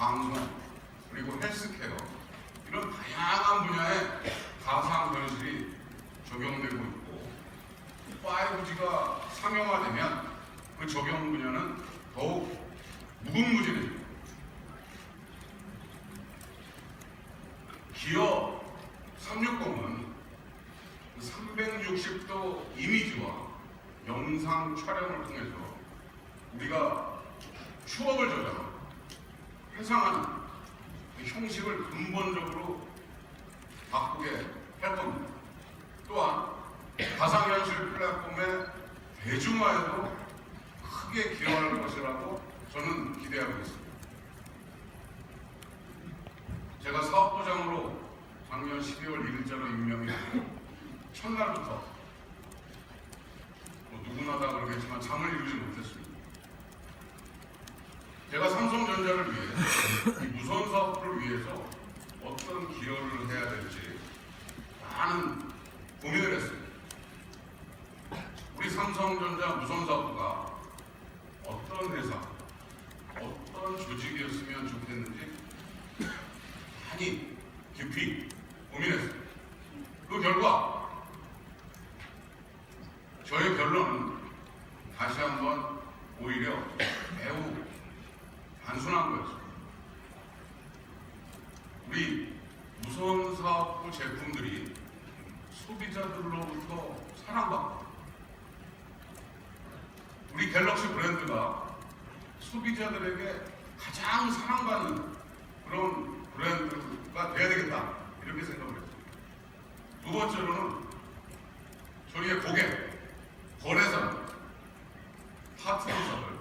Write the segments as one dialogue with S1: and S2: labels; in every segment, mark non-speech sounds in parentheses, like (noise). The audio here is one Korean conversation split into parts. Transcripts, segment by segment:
S1: 방송, 그리고 헬스케어 이런 다양한 분야의 가상 현실이 적용되고 있고 5G가 상용화되면 그 적용 분야는 더욱 무궁무진해집니다. 기어 360은 360도 이미지와 영상 촬영을 통해서 우리가 추억을 저장하고 회상하는 그 형식을 근본적으로 바꾸게 할 겁니다. 또한 가상현실 플랫폼의 대중화에도 크게 기여할 것이라고 저는 기대하고 있습니다. 제가 사업부장으로 작년 12월 1일자로 임명이 되고 첫날부터 뭐 누구나 다 그러겠지만 잠을 이루지 못했습니다. 제가 삼성전자를 위해 이 무선 사업을 위해서 어떤 기여를 해야 될지 많은 고민을 했습니다. 우리 삼성전자 무선 사업부가 어떤 회사, 어떤 조직이었으면 좋겠는지 많이 깊이 고민했습니다. 그 결과 저의 결론은 다시 한번 오히려 매우 단순한 거였습니다. 우리 무선 사업부 제품들이 소비자들로부터 사랑받고 우리 갤럭시 브랜드가 소비자들에게 가장 사랑받는 그런 브랜드가 돼야 되겠다 이렇게 생각을 했습니다. 두 번째로는 저희의 고객, 거래사, 파트너사들과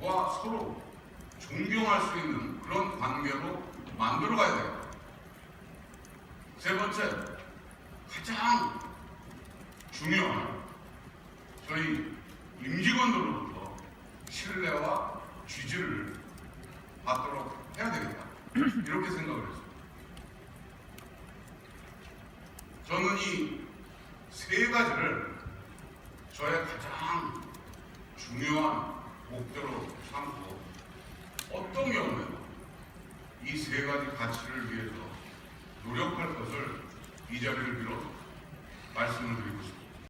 S1: 서로 존경할 수 있는 그런 관계로 만들어 가야 돼요. 세 번째, 가장 중요한 저희 임직원들로부터 신뢰와 지지를 받도록 해야 되겠다. (clears throat) 이렇게 생각을 했습니다. 저는 이 세 가지를 저의 가장 중요한 목표로 삼고 어떤 경우에도 이 세 가지 가치를 위해서 노력할 것을 이 자리를 빌어 말씀을 드리고 싶습니다.